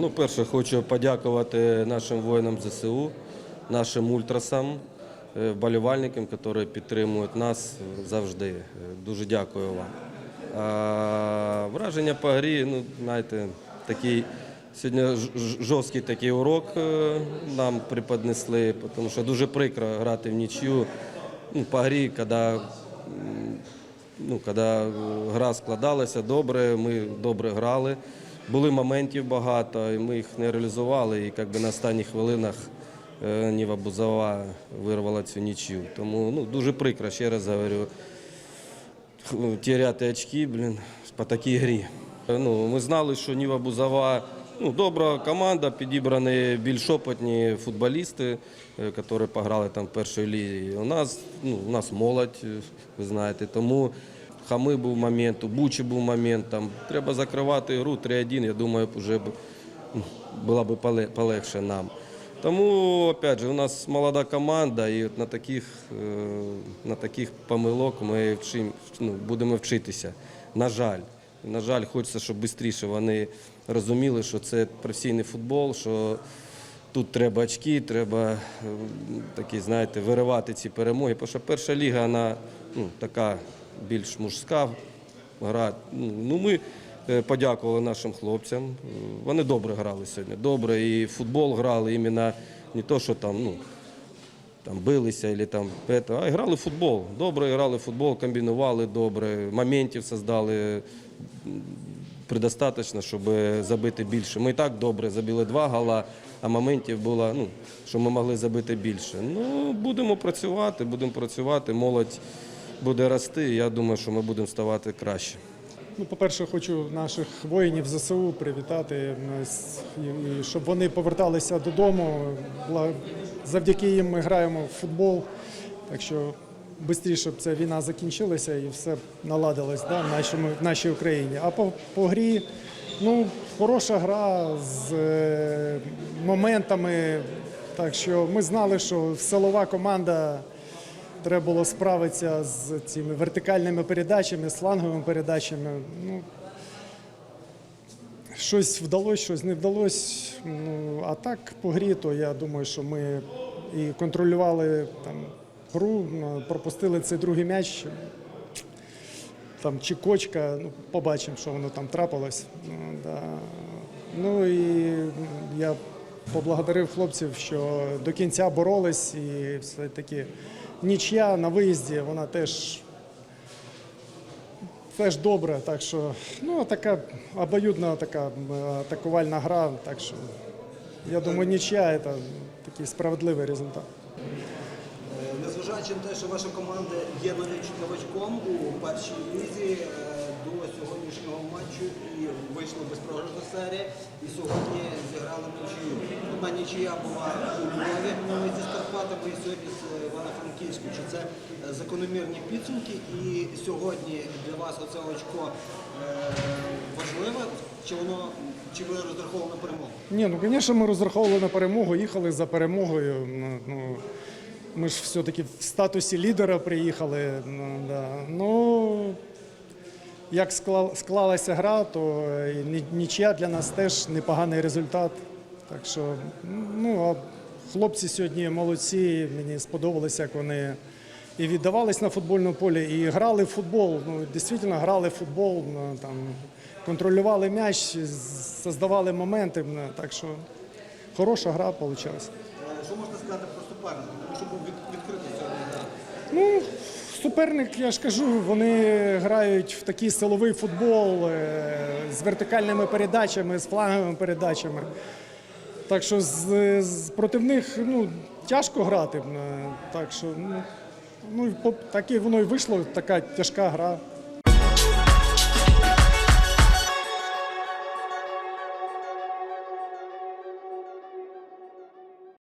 Ну, перше, хочу подякувати нашим воїнам ЗСУ, нашим ультрасам, е, вболівальникам, які підтримують нас завжди. Е, Дуже дякую вам. А, враження по грі, ну, знаєте, такий сьогодні жорсткий такий урок е, нам преподнесли, тому що дуже прикро грати в нічю. Ну, по грі, коли ну, коли гра складалася добре, ми добре грали. Були моментів багато, і ми їх не реалізували. І якби на останніх хвилинах е, Ніва Бузова вирвала цю нічю. Тому ну, дуже прикро, ще раз говорю, х- теряти очки, блін, по такій грі. Е, Ну, ми знали, що Ніва Бузова ну, добра команда, підібрані більш опитні футболісти, е, які пограли там в першій лізі. У нас, ну, у нас молодь, ви знаєте, тому Хами був момент, Бучі був момент. Там, треба закривати гру 3-1, я думаю, вже ну, було б поле- полегше нам. Тому, опять же, у нас молода команда, і от на таких, е, на таких помилок ми вчим, ну, будемо вчитися. На жаль. На жаль, хочеться, щоб швидше вони розуміли, що це професійний футбол, що тут треба очки, треба е, такі, знаєте, виривати ці перемоги. Тому що перша ліга, вона ну, така більш мужська гра. Ну, ну, ми е, подякували нашим хлопцям. Е, Вони добре грали сьогодні. Добре, і футбол грали іменно не то, що там, ну, там билися, або там, а грали в футбол. Добре грали в футбол, комбінували добре, моментів создали предостаточно, щоб забити більше. Ми і так добре забили два гола, а моментів було, ну, що ми могли забити більше. Ну, будемо працювати, будемо працювати, молодь буде рости. Я думаю, що ми будемо ставати краще. Ну, по-перше, хочу наших воїнів ЗСУ привітати, і- щоб вони поверталися додому. Завдяки їм ми граємо в футбол. Так що швидше б ця війна закінчилася і все наладилось да, в, нашому, в нашій Україні. А по, по грі, ну, хороша гра з е, моментами. Так що ми знали, що силова команда Треба було справитися з цими вертикальними передачами, з фланговими передачами. Ну, щось вдалося, щось не вдалося. Ну, а так по грі, то я думаю, що ми і контролювали там, гру, ну, пропустили цей другий м'яч. Там чи кочка, ну, побачимо, що воно там трапилось. Ну, да. ну і я поблагодарив хлопців, що до кінця боролись і все-таки нічия на виїзді, вона теж, теж добра. Так що ну, така обоюдна така атакувальна гра. Так що я думаю, нічия це такий справедливий результат. Е, Незважаючи на те, що ваша команда є новичком у першій лізі е, до сьогоднішнього матчу і вийшла безпрограшна серія, і сьогодні зіграли нічию. Одна нічия була у Львові минулої зі Скарпатами і сьогодні з Івано-Франківську. Чи це закономірні підсумки? І сьогодні для вас оце очко е, важливе? Чи воно чи ви розраховували на перемогу? Ні, ну звісно, ми розраховували на перемогу, їхали за перемогою. Ну, ну, ми ж все-таки в статусі лідера приїхали. Ну, да. ну як скла- склалася гра, то і нічия для нас теж непоганий результат. Так що, ну, а хлопці сьогодні молодці, мені сподобалося, як вони і віддавались на футбольному полі, і грали в футбол. Ну, дійсно грали в футбол, ну, там, контролювали м'яч, создавали моменти. ну, Так що хороша гра вийшла. Е, Що можна сказати про суперника? Тому що був відкритий сьогодні. Ну, суперник, я ж кажу, вони грають в такий силовий футбол е, з вертикальними передачами, з фланговими передачами. Так що з, з проти них ну, тяжко грати. е, Так що, ну, ну так і воно і вийшло, така тяжка гра.